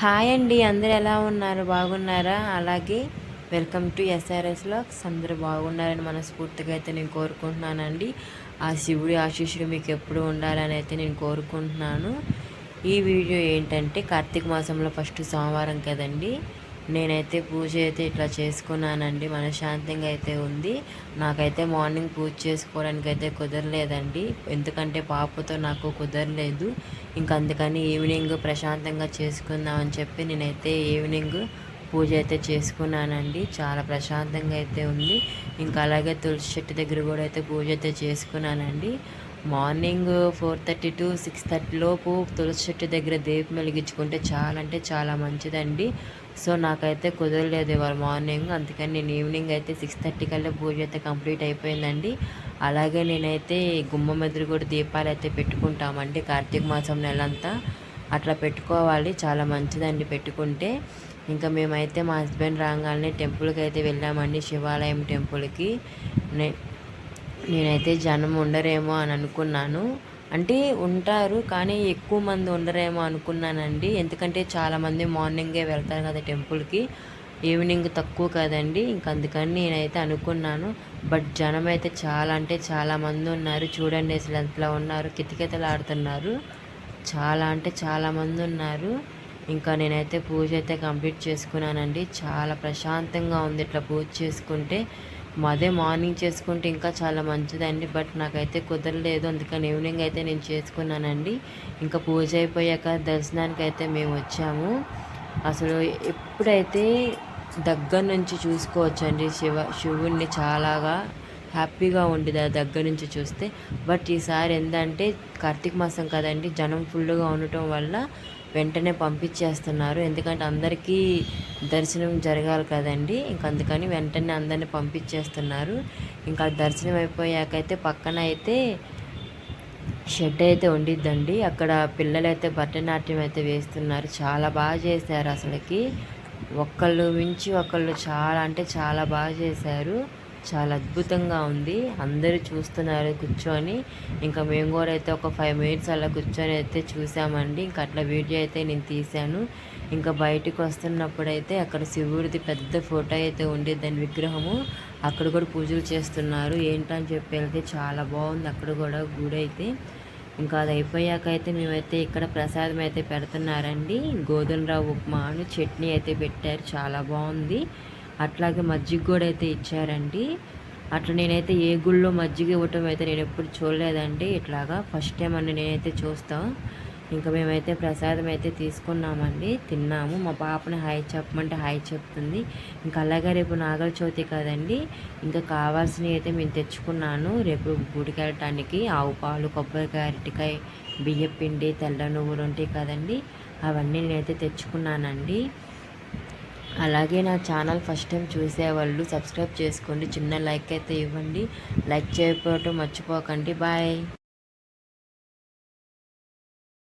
Hi అండి అందరు ఎలా ఉన్నారు? బాగున్నారా? అలాగే వెల్కమ్ టు ఎస్ఆర్ఎస్లో అందరూ బాగున్నారని మనస్ఫూర్తిగా అయితే నేను కోరుకుంటున్నానండి. ఆ శివుడి ఆశీస్సులు మీకు ఎప్పుడు ఉండాలని అయితే నేను కోరుకుంటున్నాను. ఈ వీడియో ఏంటంటే కార్తీక మాసంలో ఫస్ట్ సోమవారం కదండి. నేనైతే పూజ అయితే ఇట్లా చేసుకున్నానండి. మనశ్శాంతంగా అయితే ఉంది. నాకైతే మార్నింగ్ పూజ చేసుకోవడానికి అయితే కుదరలేదండి. ఎందుకంటే పాపతో నాకు కుదరలేదు. ఇంకా అందుకని ఈవినింగ్ ప్రశాంతంగా చేసుకుందామని చెప్పి నేనైతే ఈవినింగ్ పూజ అయితే చేసుకున్నానండి. చాలా ప్రశాంతంగా అయితే ఉంది. ఇంకా అలాగే తులసి చెట్టు దగ్గర కూడా అయితే పూజ అయితే చేసుకున్నానండి. Morning four thirty to six thirty లోపు తులసి చెట్టు దగ్గర దీపం వెలిగించుకుంటే చాలా అంటే చాలా మంచిదండి. సో నాకైతే కుదరలేదు ఇవాళ మార్నింగ్. అందుకని నేను ఈవినింగ్ అయితే సిక్స్ థర్టీ కల్లా పూజ అయితే కంప్లీట్ అయిపోయిందండి. అలాగే నేనైతే గుమ్మం ఎదురు కూడా దీపాలు అయితే పెట్టుకుంటామండి కార్తీక మాసం నెలంతా. అట్లా పెట్టుకోవాలి చాలా మంచిదండి పెట్టుకుంటే. ఇంకా మేమైతే మా హస్బెండ్ రాగానే టెంపుల్కి అయితే వెళ్ళామండి శివాలయం టెంపుల్కి. నేనైతే జనం ఉండరేమో అని అనుకున్నాను. అంటే ఉంటారు కానీ ఎక్కువ మంది ఉండరేమో అనుకున్నానండి. ఎందుకంటే చాలామంది మార్నింగే వెళ్తారు కదా టెంపుల్కి ఈవినింగ్ తక్కువ కదండి. ఇంక అందుకని నేనైతే అనుకున్నాను. బట్ జనం అయితే చాలా అంటే చాలా మంది ఉన్నారు. చూడండి అసలు ఎంతలా ఉన్నారు. కితకితలాడుతున్నారు. చాలా అంటే చాలా మంది ఉన్నారు. ఇంకా నేనైతే పూజ అయితే కంప్లీట్ చేసుకున్నానండి. చాలా ప్రశాంతంగా ఉంది ఇట్లా పూజ చేసుకుంటే. అదే మార్నింగ్ చేసుకుంటే ఇంకా చాలా మంచిదండి బట్ నాకైతే కుదరలేదు. అందుకని ఈవినింగ్ అయితే నేను చేసుకున్నానండి. ఇంకా పూజ అయిపోయాక దర్శనానికి అయితే మేము వచ్చాము. అసలు ఎప్పుడైతే దగ్గర నుంచి చూసుకోవచ్చండి శివ శివుణ్ణి చాలాగా హ్యాపీగా ఉండేది ఆ దగ్గర నుంచి చూస్తే. బట్ ఈసారి ఏంటంటే కార్తీక మాసం కదండి జనం ఫుల్గా ఉండటం వల్ల వెంటనే పంపించేస్తున్నారు. ఎందుకంటే అందరికీ దర్శనం జరగాలి కదండి. ఇంక అందుకని వెంటనే అందరిని పంపించేస్తున్నారు. ఇంకా దర్శనం అయిపోయాకైతే పక్కన అయితే షెడ్ అయితే ఉండిద్దండి. అక్కడ పిల్లలైతే భరతనాట్యం అయితే వేస్తున్నారు. చాలా బాగా చేశారు అసలుకి. ఒకళ్ళు మించి ఒకళ్ళు చాలా అంటే చాలా బాగా చేశారు. చాలా అద్భుతంగా ఉంది. అందరూ చూస్తున్నారు కూర్చొని. ఇంకా మేము కూడా అయితే ఒక ఫైవ్ మినిట్స్ అలా కూర్చొని అయితే చూసామండి. ఇంకా అట్లా వీడియో అయితే నేను తీశాను. ఇంకా బయటకు వస్తున్నప్పుడు అయితే అక్కడ శివుడిది పెద్ద ఫోటో అయితే ఉండేది విగ్రహము. అక్కడ కూడా పూజలు చేస్తున్నారు. ఏంటని చెప్పి వెళ్తే చాలా బాగుంది. అక్కడ కూడా గుడి అయితే. ఇంకా అది అయిపోయాక అయితే మేమైతే ఇక్కడ ప్రసాదం అయితే పెడుతున్నారండి. గోధుమ రవ్వ అని చట్నీ అయితే పెట్టారు. చాలా బాగుంది. అట్లాగే మజ్జిగ కూడా అయితే ఇచ్చారండి. అట్లా నేనైతే ఏ గుళ్ళో మజ్జిగ ఇవ్వటం అయితే నేను ఎప్పుడు చూడలేదండి. ఇట్లాగా ఫస్ట్ టైం అని నేనైతే చూస్తాం. ఇంకా మేమైతే ప్రసాదం అయితే తీసుకున్నామండి. తిన్నాము. మా పాపని హాయ్ చెప్పమంటే హాయ్ చెప్తుంది. ఇంకా అలాగే రేపు నాగల చవితి కదండి. ఇంకా కావాల్సినవి అయితే మేము తెచ్చుకున్నాను. రేపు గుడికి వెళ్ళటానికి ఆవు పాలు కొబ్బరికాయ అరటికాయ బియ్యపిండి తెల్ల నువ్వులు ఉంటాయి కదండి. అవన్నీ నేనైతే తెచ్చుకున్నానండి. అలాగే నా ఛానల్ ఫస్ట్ టైం చూసేవాళ్ళు సబ్స్క్రైబ్ చేసుకోండి. చిన్న లైక్ అయితే ఇవ్వండి. లైక్ చేయకపోవటం మర్చిపోకండి. బాయ్.